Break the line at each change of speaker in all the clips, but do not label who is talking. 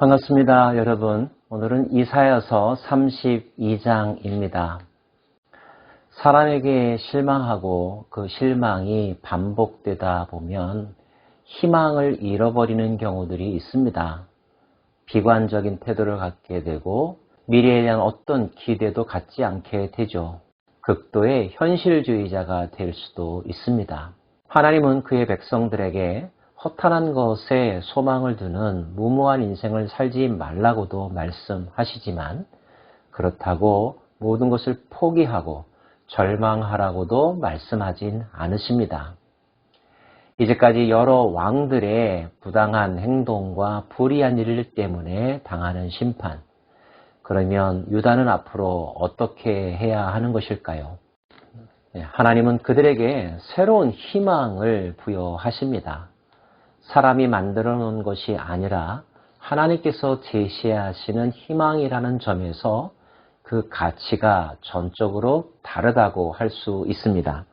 반갑습니다, 여러분. 오늘은 이사여서 32장입니다. 사람에게 실망하고 그 실망이 반복되다 보면 희망을 잃어버리는 경우들이 있습니다. 비관적인 태도를 갖게 되고 미래에 대한 어떤 기대도 갖지 않게 되죠. 극도의 현실주의자가 될 수도 있습니다. 하나님은 그의 백성들에게 허탄한 것에 소망을 두는 무모한 인생을 살지 말라고도 말씀하시지만 그렇다고 모든 것을 포기하고 절망하라고도 말씀하진 않으십니다. 이제까지 여러 왕들의 부당한 행동과 불의한 일 때문에 당하는 심판. 그러면 유다는 앞으로 어떻게 해야 하는 것일까요? 네, 하나님은 그들에게 새로운 희망을 부여하십니다. 사람이 만들어 놓은 것이 아니라 하나님께서 제시하시는 희망이라는 점에서 그 가치가 전적으로 다르다고 할 수 있습니다.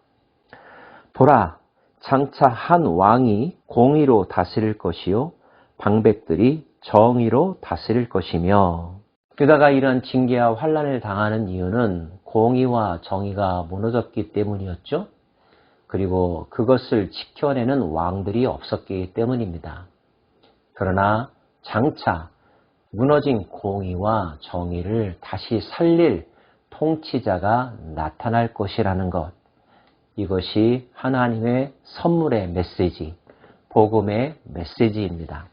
보라, 장차 한 왕이 공의로 다스릴 것이요, 방백들이 정의로 다스릴 것이며, 유다가 이런 징계와 환란을 당하는 이유는 공의와 정의가 무너졌기 때문이었죠. 그리고 그것을 지켜내는 왕들이 없었기 때문입니다. 그러나 장차 무너진 공의와 정의를 다시 살릴 통치자가 나타날 것이라는 것. 이것이 하나님의 선물의 메시지, 복음의 메시지입니다.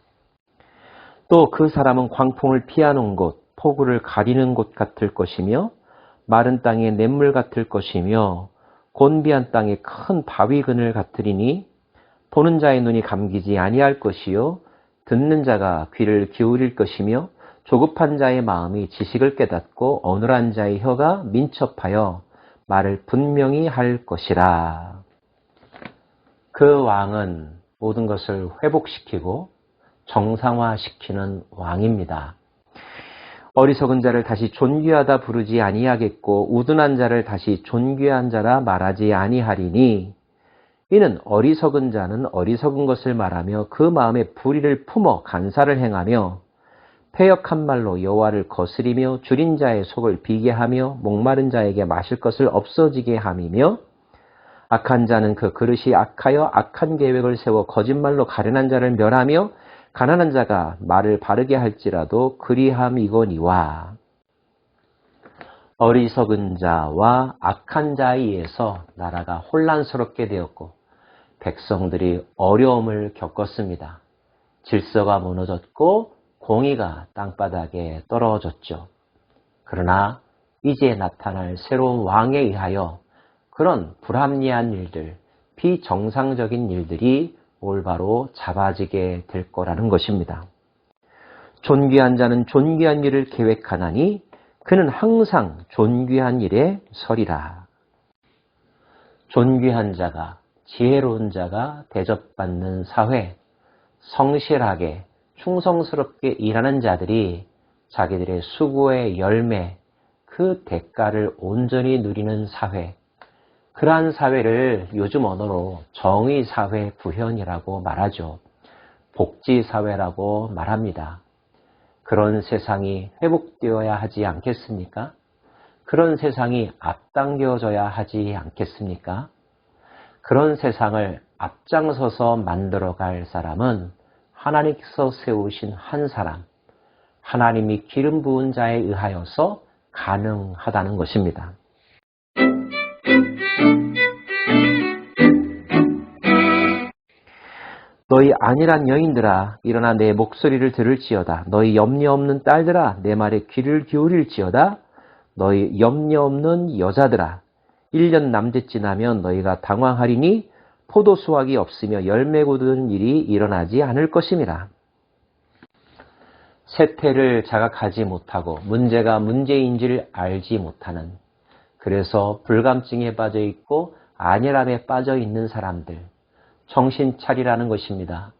또 그 사람은 광풍을 피하는 곳, 폭우를 가리는 곳 같을 것이며 마른 땅에 냇물 같을 것이며 곤비한 땅에 큰 바위 그늘 같으리니 보는 자의 눈이 감기지 아니할 것이요 듣는 자가 귀를 기울일 것이며 조급한 자의 마음이 지식을 깨닫고 어눌한 자의 혀가 민첩하여 말을 분명히 할 것이라. 그 왕은 모든 것을 회복시키고 정상화시키는 왕입니다. 어리석은 자를 다시 존귀하다 부르지 아니하겠고 우둔한 자를 다시 존귀한 자라 말하지 아니하리니. 이는 어리석은 자는 어리석은 것을 말하며 그 마음에 불의를 품어 간사를 행하며 폐역한 말로 여호와를 거스리며 줄인 자의 속을 비게 하며 목마른 자에게 마실 것을 없어지게 함이며 악한 자는 그 그릇이 악하여 악한 계획을 세워 거짓말로 가련한 자를 멸하며 가난한 자가 말을 바르게 할지라도 그리함이거니와 어리석은 자와 악한 자에 의해서 나라가 혼란스럽게 되었고 백성들이 어려움을 겪었습니다. 질서가 무너졌고 공의가 땅바닥에 떨어졌죠. 그러나 이제 나타날 새로운 왕에 의하여 그런 불합리한 일들, 비정상적인 일들이 올바로 잡아지게 될 거라는 것입니다. 존귀한 자는 존귀한 일을 계획하나니 그는 항상 존귀한 일에 서리라. 존귀한 자가 지혜로운 자가 대접받는 사회, 성실하게 충성스럽게 일하는 자들이 자기들의 수고의 열매, 그 대가를 온전히 누리는 사회, 그러한 사회를 요즘 언어로 정의사회 구현이라고 말하죠. 복지사회라고 말합니다. 그런 세상이 회복되어야 하지 않겠습니까? 그런 세상이 앞당겨져야 하지 않겠습니까? 그런 세상을 앞장서서 만들어갈 사람은 하나님께서 세우신 한 사람, 하나님이 기름 부은 자에 의하여서 가능하다는 것입니다. 너희 안일한 여인들아 일어나 내 목소리를 들을지어다. 너희 염려 없는 딸들아 내 말에 귀를 기울일지어다. 너희 염려 없는 여자들아 1년 남짓 지나면 너희가 당황하리니 포도 수확이 없으며 열매 고든 일이 일어나지 않을 것임이라. 세태를 자각하지 못하고 문제가 문제인지를 알지 못하는 그래서 불감증에 빠져 있고 안일함에 빠져 있는 사람들 정신 차리라는 것입니다.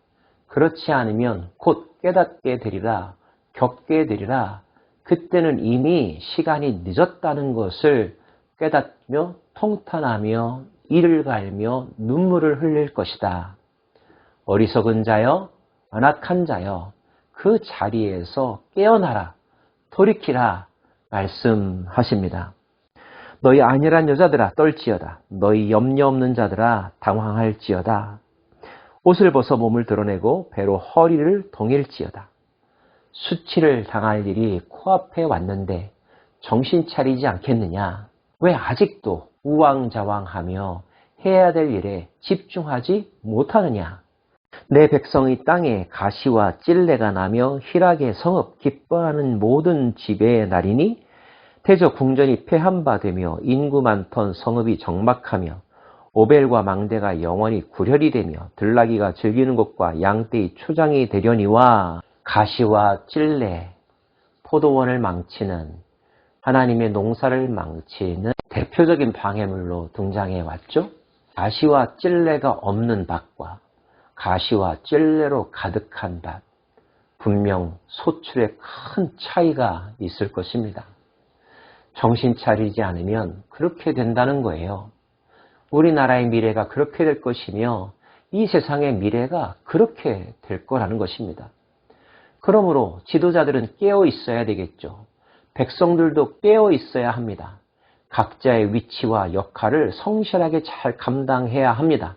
그렇지 않으면 곧 깨닫게 되리라, 겪게 되리라. 그때는 이미 시간이 늦었다는 것을 깨닫며 통탄하며 이를 갈며 눈물을 흘릴 것이다. 어리석은 자여, 안악한 자여, 그 자리에서 깨어나라, 돌이키라 말씀하십니다. 너희 안일한 여자들아 떨지어다. 너희 염려 없는 자들아 당황할지어다. 옷을 벗어 몸을 드러내고 배로 허리를 동일지어다. 수치를 당할 일이 코앞에 왔는데 정신 차리지 않겠느냐? 왜 아직도 우왕좌왕하며 해야 될 일에 집중하지 못하느냐? 내 백성의 땅에 가시와 찔레가 나며 희락의 성읍 기뻐하는 모든 집의 날이니 태저 궁전이 폐한 바 되며 인구 많던 성읍이 정막하며 오벨과 망대가 영원히 구렬이 되며 들나귀가 즐기는 곳과 양떼의 초장이 되려니와 가시와 찔레 포도원을 망치는 하나님의 농사를 망치는 대표적인 방해물로 등장해 왔죠. 가시와 찔레가 없는 밭과 가시와 찔레로 가득한 밭 분명 소출에 큰 차이가 있을 것입니다. 정신 차리지 않으면 그렇게 된다는 거예요. 우리나라의 미래가 그렇게 될 것이며 이 세상의 미래가 그렇게 될 거라는 것입니다. 그러므로 지도자들은 깨어 있어야 되겠죠. 백성들도 깨어 있어야 합니다. 각자의 위치와 역할을 성실하게 잘 감당해야 합니다.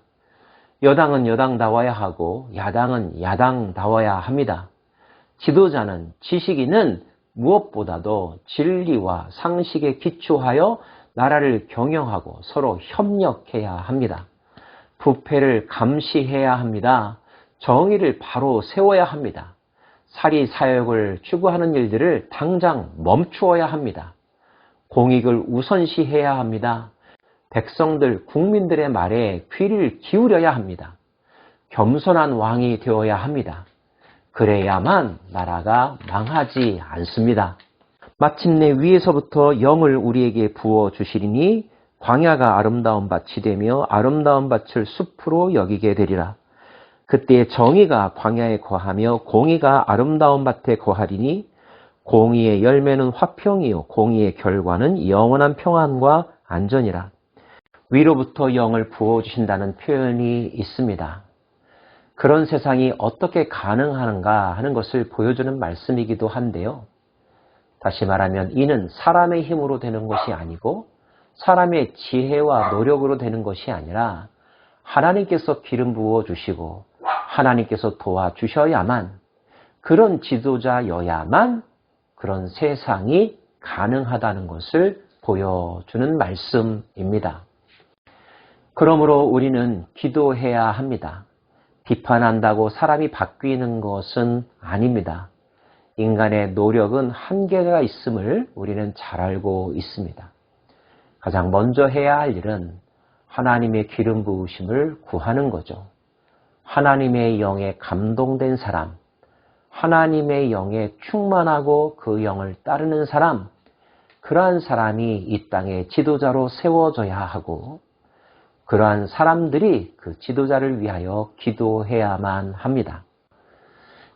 여당은 여당다워야 하고 야당은 야당다워야 합니다. 지도자는 지식인은 무엇보다도 진리와 상식에 기초하여 나라를 경영하고 서로 협력해야 합니다. 부패를 감시해야 합니다. 정의를 바로 세워야 합니다. 사리 사역을 추구하는 일들을 당장 멈추어야 합니다. 공익을 우선시해야 합니다. 백성들, 국민들의 말에 귀를 기울여야 합니다. 겸손한 왕이 되어야 합니다. 그래야만 나라가 망하지 않습니다. 마침내 위에서부터 영을 우리에게 부어 주시리니 광야가 아름다운 밭이 되며 아름다운 밭을 숲으로 여기게 되리라. 그때 정의가 광야에 거하며 공의가 아름다운 밭에 거하리니 공의의 열매는 화평이요 공의의 결과는 영원한 평안과 안전이라. 위로부터 영을 부어 주신다는 표현이 있습니다. 그런 세상이 어떻게 가능한가 하는 것을 보여주는 말씀이기도 한데요. 다시 말하면 이는 사람의 힘으로 되는 것이 아니고 사람의 지혜와 노력으로 되는 것이 아니라 하나님께서 기름 부어 주시고 하나님께서 도와주셔야만 그런 지도자여야만 그런 세상이 가능하다는 것을 보여주는 말씀입니다. 그러므로 우리는 기도해야 합니다. 비판한다고 사람이 바뀌는 것은 아닙니다. 인간의 노력은 한계가 있음을 우리는 잘 알고 있습니다. 가장 먼저 해야 할 일은 하나님의 기름 부으심을 구하는 거죠. 하나님의 영에 감동된 사람, 하나님의 영에 충만하고 그 영을 따르는 사람, 그러한 사람이 이 땅의 지도자로 세워져야 하고 그러한 사람들이 그 지도자를 위하여 기도해야만 합니다.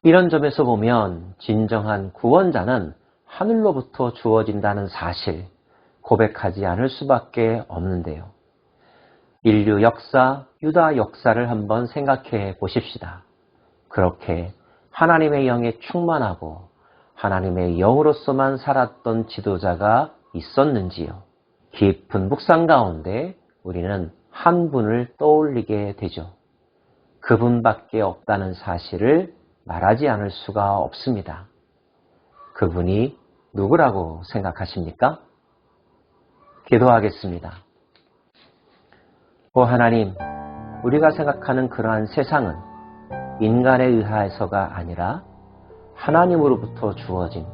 이런 점에서 보면 진정한 구원자는 하늘로부터 주어진다는 사실 고백하지 않을 수밖에 없는데요. 인류 역사, 유다 역사를 한번 생각해 보십시다. 그렇게 하나님의 영에 충만하고 하나님의 영으로서만 살았던 지도자가 있었는지요. 깊은 묵상 가운데 우리는 한 분을 떠올리게 되죠. 그분밖에 없다는 사실을 말하지 않을 수가 없습니다. 그분이 누구라고 생각하십니까? 기도하겠습니다. 오 하나님, 우리가 생각하는 그러한 세상은 인간에 의하여서가 아니라 하나님으로부터 주어진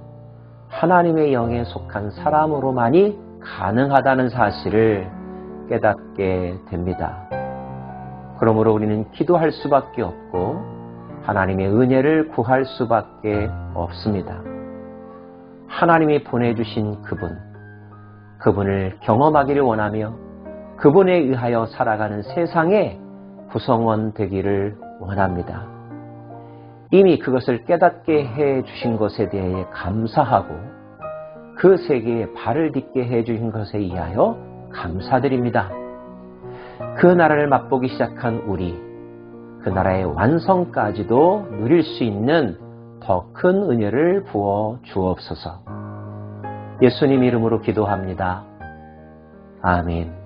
하나님의 영에 속한 사람으로만이 가능하다는 사실을 깨닫게 됩니다. 그러므로 우리는 기도할 수밖에 없고 하나님의 은혜를 구할 수밖에 없습니다. 하나님이 보내주신 그분, 그분을 경험하기를 원하며 그분에 의하여 살아가는 세상의 구성원 되기를 원합니다. 이미 그것을 깨닫게 해 주신 것에 대해 감사하고 그 세계에 발을 딛게 해 주신 것에 의하여 감사드립니다. 그 나라를 맛보기 시작한 우리, 그 나라의 완성까지도 누릴 수 있는 더 큰 은혜를 부어 주옵소서. 예수님 이름으로 기도합니다. 아멘.